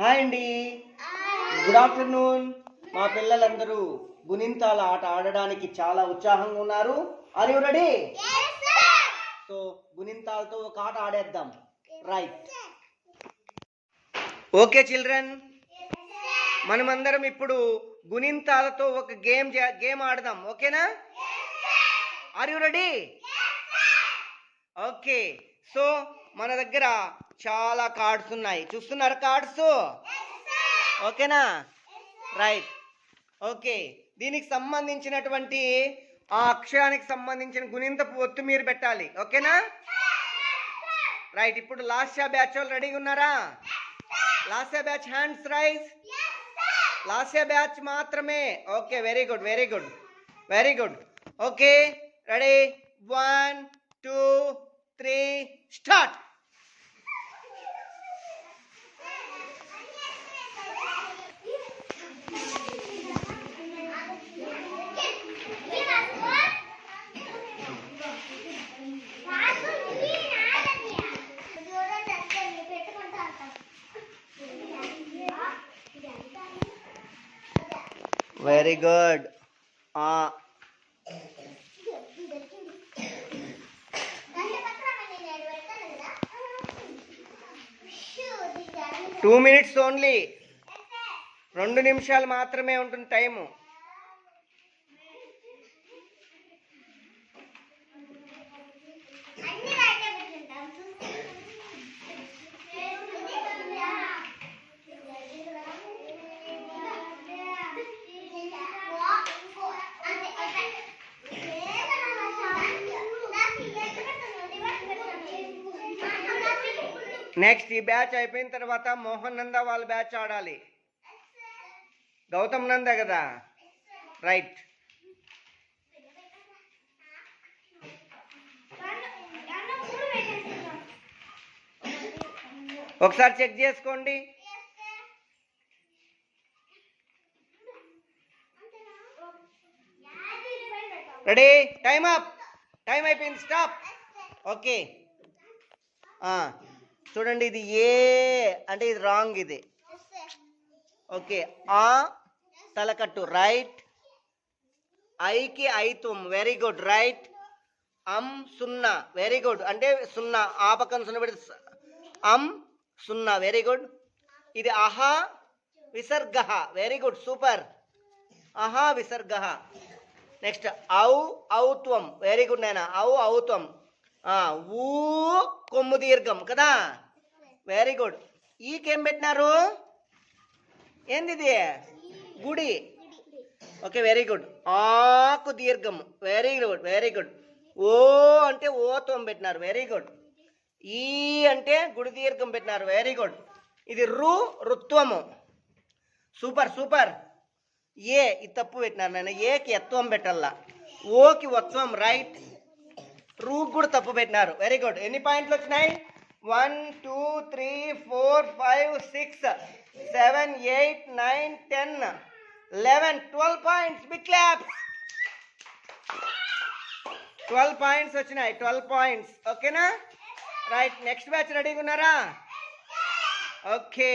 Hi అండి. Good afternoon మా పిల్లలందరూ గుణింతాల ఆట ఆడడానికి చాలా ఉత్సాహంగా ఉన్నారు. ఆర్ యు రెడీ సో గుణింతాలతో ఒక ఆట ఆడేద్దాం. రైట్ ఓకే చిల్డ్రన్ మనమందరం ఇప్పుడు గుణింతాలతో ఒక గేమ్ గేమ్ ఆడదాం. ఓకేనా are you ready okay so మన దగ్గర చాలా కార్డ్స్ ఉన్నాయి. చూస్తున్నారు కార్డ్స్? ఓకేనా? రైట్. ఓకే. దీనికి సంబంధించినటువంటి ఆ అక్షరానికి సంబంధించిన గుణింతపు ఒత్తు మీరు పెట్టాలి. ఓకేనా? రైట్. ఇప్పుడు లాస్ట్ బ్యాచ్ వాళ్ళు రెడీగా ఉన్నారా? Last batch hands raise last batch మాత్రమే. Okay. Very good very good very good. Okay. Ready? One two three start. Very good. Two minutes only రెండు నిమిషాలు మాత్రమే ఉంటుంది టైము. నెక్స్ట్ ఈ బ్యాచ్ అయిపోయిన తర్వాత మోహన్ నంద వాళ్ళ బ్యాచ్ ఆడాలి. గౌతమ్ నంద కదా? రైట్ ఒకసారి చెక్ చేసుకోండి. రెడీ టైం అప్ టైం అయిపోయింది. స్టాప్ ఓకే చూడండి ఇది ఏ అంటే ఇది రాంగ్ ఇది. ఓకే ఆ తలకట్టు రైట్. ఐకి ఐతుం వెరీ గుడ్ రైట్. అం సున్నా వెరీ గుడ్. అంటే సున్నా ఆ పక్కన సున్నా పెడితే అమ్ అం సున్నా వెరీ గుడ్. ఇది అహా విసర్గ వెరీ గుడ్ సూపర్. అహా విసర్గ నెక్స్ట్ ఔ ఔత్వం వెరీ గుడ్ నాయన. ఔ ఔత్వం ఊ కొమ్ము దీర్ఘం కదా? వెరీ గుడ్ ఈకేం పెట్టినారు? ఏంది ఇది గుడి. ఓకే వెరీ గుడ్ ఆకు దీర్ఘం. వెరీ గుడ్ వెరీ గుడ్ ఓ అంటే ఓత్వం పెట్టినారు. వెరీ గుడ్ ఈ అంటే గుడి దీర్ఘం పెట్టినారు. వెరీ గుడ్ ఇది రు రుత్వము సూపర్ సూపర్ ఏ ఇది తప్పు పెట్టినారు నేను ఏకి ఎత్వం పెట్టాల? ఓకి వత్వం రైట్ రూ కూడా తప్పు పెట్టినారు. వెరీ గుడ్ ఎన్ని పాయింట్లు వచ్చినాయి? One two three four five six seven eight nine ten eleven twelve points big clap twelve points వచ్చినాయి. ట్వెల్వ్ పాయింట్స్ ఓకేనా రైట్ నెక్స్ట్ బ్యాచ్ రెడీగా ఉన్నారా? ఓకే